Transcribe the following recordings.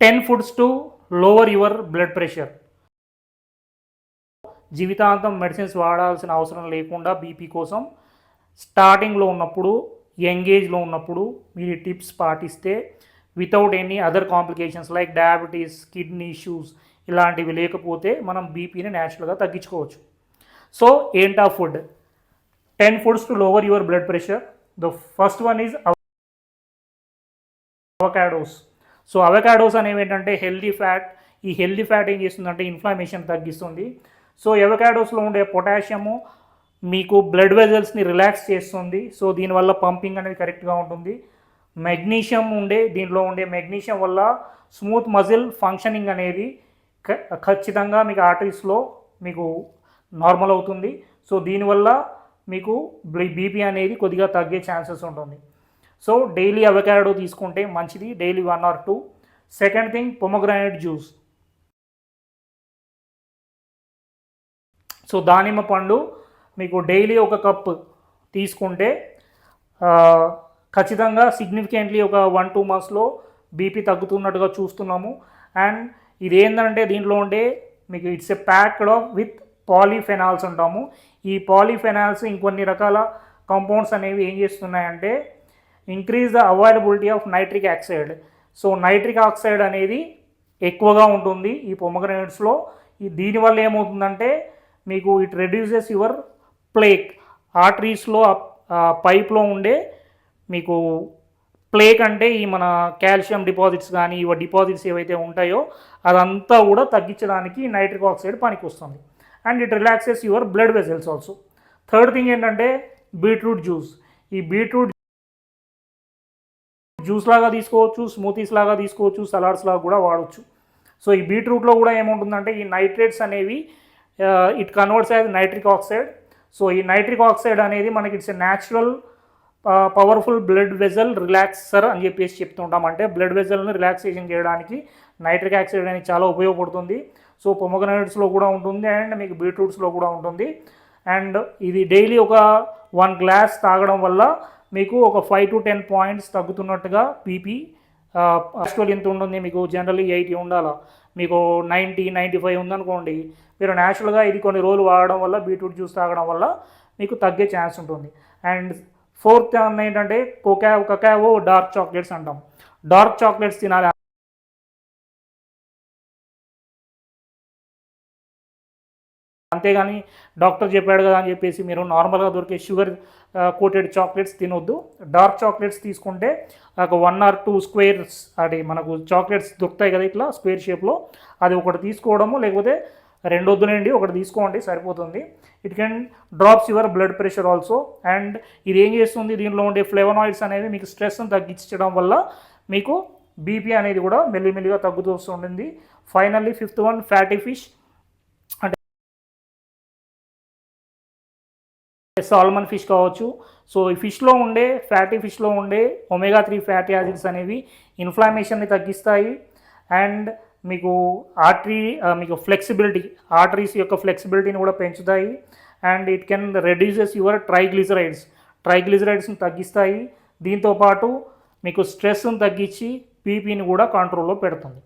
Ten foods to lower your blood pressure. జీవితాంతం medicines వాడాల్సిన అవసరం లేకుండా బీపీ కోసం స్టార్టింగ్లో ఉన్నప్పుడు ఎంగేజ్లో ఉన్నప్పుడు మీరు టిప్స్ పాటిస్తే without any other complications like diabetes kidney issues ఇలాంటివి లేకపోతే మనం బీపీని న్యాచురల్గా తగ్గించుకోవచ్చు. సో ఏంటా food? Ten foods to lower your blood pressure. The first one is avocados so avocados అనేవి ఏంటంటే హెల్దీ ఫ్యాట్ ఈ హెల్దీ ఫ్యాట్ ఏం చేస్తుందంటే ఇన్ఫ్లమేషన్ తగ్గిస్తుంది. సో అవకాడోస్లో ఉండే పొటాషియము మీకు బ్లడ్ వెజల్స్ని రిలాక్స్ చేస్తుంది. సో దీనివల్ల పంపింగ్ అనేది కరెక్ట్గా ఉంటుంది. మెగ్నీషియం ఉండే దీనిలో ఉండే మెగ్నీషియం వల్ల స్మూత్ మజిల్ ఫంక్షనింగ్ అనేది ఖచ్చితంగా మీకు ఆర్టరీస్లో మీకు నార్మల్ అవుతుంది. సో దీనివల్ల మీకు బీపీ అనేది కొద్దిగా తగ్గే ఛాన్సెస్ ఉంటుంది. సో డైలీ అవకాడో తీసుకుంటే మంచిది daily one or two. Second thing pomegranate juice. So దానిమ్మ పండు మీకు డైలీ ఒక కప్ తీసుకుంటే ఖచ్చితంగా సిగ్నిఫికెంట్లీ ఒక వన్ టూ మంత్స్లో బీపీ తగ్గుతున్నట్టుగా చూస్తున్నాము. అండ్ ఇది ఏంటంటే దీంట్లో ఉండే మీకు it's a packed of with polyphenols అంటాము. ఈ పాలీఫెనాల్స్ ఇంకొన్ని రకాల కాంపౌండ్స్ అనేవి ఏం చేస్తున్నాయంటే increase the availability of nitric oxide so nitric oxide అనేది ఎక్కువగా ఉంటుంది ఈ పొమగ్రనేట్స్లో ఈ దీనివల్ల ఏమవుతుందంటే మీకు ఇట్ రెడ్యూసెస్ యువర్ ప్లేక్ ఆర్టరీస్లో పైప్లో ఉండే మీకు ప్లేక్ అంటే ఈ మన కాల్షియం డిపాజిట్స్ కానీ ఇవ డిపాజిట్స్ ఏవైతే ఉంటాయో అదంతా కూడా తగ్గించడానికి నైట్రిక్ ఆక్సైడ్ పనికి వస్తుంది and it relaxes your blood vessels also third thing ఏంటంటే బీట్రూట్ జ్యూస్ ఈ బీట్రూట్ జ్యూస్ లాగా తీసుకోవచ్చు స్మూతీస్ లాగా తీసుకోవచ్చు సలాడ్స్ లాగా కూడా వాడవచ్చు సో ఈ బీట్రూట్లో కూడా ఏముంటుందంటే ఈ నైట్రేట్స్ అనేవి it converts as nitric oxide. So ఈ నైట్రిక్ ఆక్సైడ్ అనేది మనకి it's a natural powerful blood vessel relaxer అని చెప్పేసి చెప్తుంటాం. అంటే బ్లడ్ వెజల్ని రిలాక్సేషన్ చేయడానికి నైట్రిక్ ఆక్సైడ్ అనేది చాలా ఉపయోగపడుతుంది. సో పొమోగ్రనేట్స్లో కూడా ఉంటుంది అండ్ మీకు బీట్రూట్స్లో కూడా ఉంటుంది. అండ్ ఇది డైలీ ఒక వన్ గ్లాస్ తాగడం వల్ల మీకు ఒక ఫైవ్ టు టెన్ పాయింట్స్ తగ్గుతున్నట్టుగా పీపీ యాక్చువల్ ఎంత ఉంటుంది మీకు జనరల్లీ ఎయిటీ ఉండాలా? మీకు నైంటీ నైంటీ ఫైవ్ ఉందనుకోండి మీరు న్యాచురల్గా ఇది కొన్ని రోజులు వాడడం వల్ల బీట్రూట్ జ్యూస్ తాగడం వల్ల మీకు తగ్గే ఛాన్స్ ఉంటుంది. అండ్ ఫోర్త్ ఏంటంటే కోకా కకావో డార్క్ చాక్లెట్స్ అంటాం. డార్క్ చాక్లెట్స్ తినాలి. అంతేగాని డాక్టర్ చెప్పాడు కదా అని చెప్పేసి మీరు నార్మల్గా దొరికే షుగర్ కోటెడ్ చాక్లెట్స్ తినొద్దు. డార్క్ చాక్లెట్స్ తీసుకుంటే ఒక వన్ ఆర్ టూ స్క్వేర్స్ అది మనకు చాక్లెట్స్ దొరుకుతాయి కదా ఇట్లా స్క్వేర్ షేప్లో అది ఒకటి తీసుకోవడము లేకపోతే రెండు వద్దునండి ఒకటి తీసుకోండి సరిపోతుంది. It can drops your blood pressure also and ఇది ఏం చేస్తుంది? దీనిలో ఉండే ఫ్లేవనాయిడ్స్ అనేవి మీకు స్ట్రెస్ని తగ్గించడం వల్ల మీకు బీపీ అనేది కూడా మెల్లిమెల్లిగా తగ్గుతూ వస్తుంటుంది. Finally fifth one fatty fish అంటే సాల్మన్ ఫిష్ కావచ్చు. సో ఈ ఫిష్లో ఉండే ఫ్యాటీ ఫిష్లో ఉండే ఒమేగా త్రీ ఫ్యాటీ యాసిడ్స్ అనేవి ఇన్ఫ్లమేషన్ని తగ్గిస్తాయి. అండ్ మీకు ఆర్టరీ మీకు ఫ్లెక్సిబిలిటీ ఆర్టరీస్ యొక్క ఫ్లెక్సిబిలిటీని కూడా పెంచుతాయి. And it can reduces your triglycerides ట్రైగ్లిజరైడ్స్ని తగ్గిస్తాయి. దీంతోపాటు మీకు స్ట్రెస్ని తగ్గించి పీపీని కూడా కంట్రోల్లో పెడుతుంది.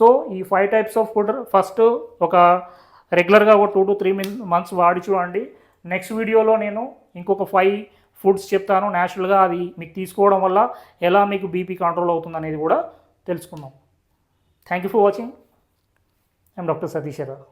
సో ఈ five types of food first ఒక రెగ్యులర్గా ఒక టూ టు త్రీ మంత్స్ వాడి చూడండి. నెక్స్ట్ వీడియోలో నేను ఇంకొక ఫైవ్ ఫుడ్స్ చెప్తాను. న్యాచురల్గా అది మీకు తీసుకోవడం వల్ల ఎలా మీకు బీపీ కంట్రోల్ అవుతుంది అనేది కూడా తెలుసుకుందాం. Thank you for watching I'm doctor Satish Rao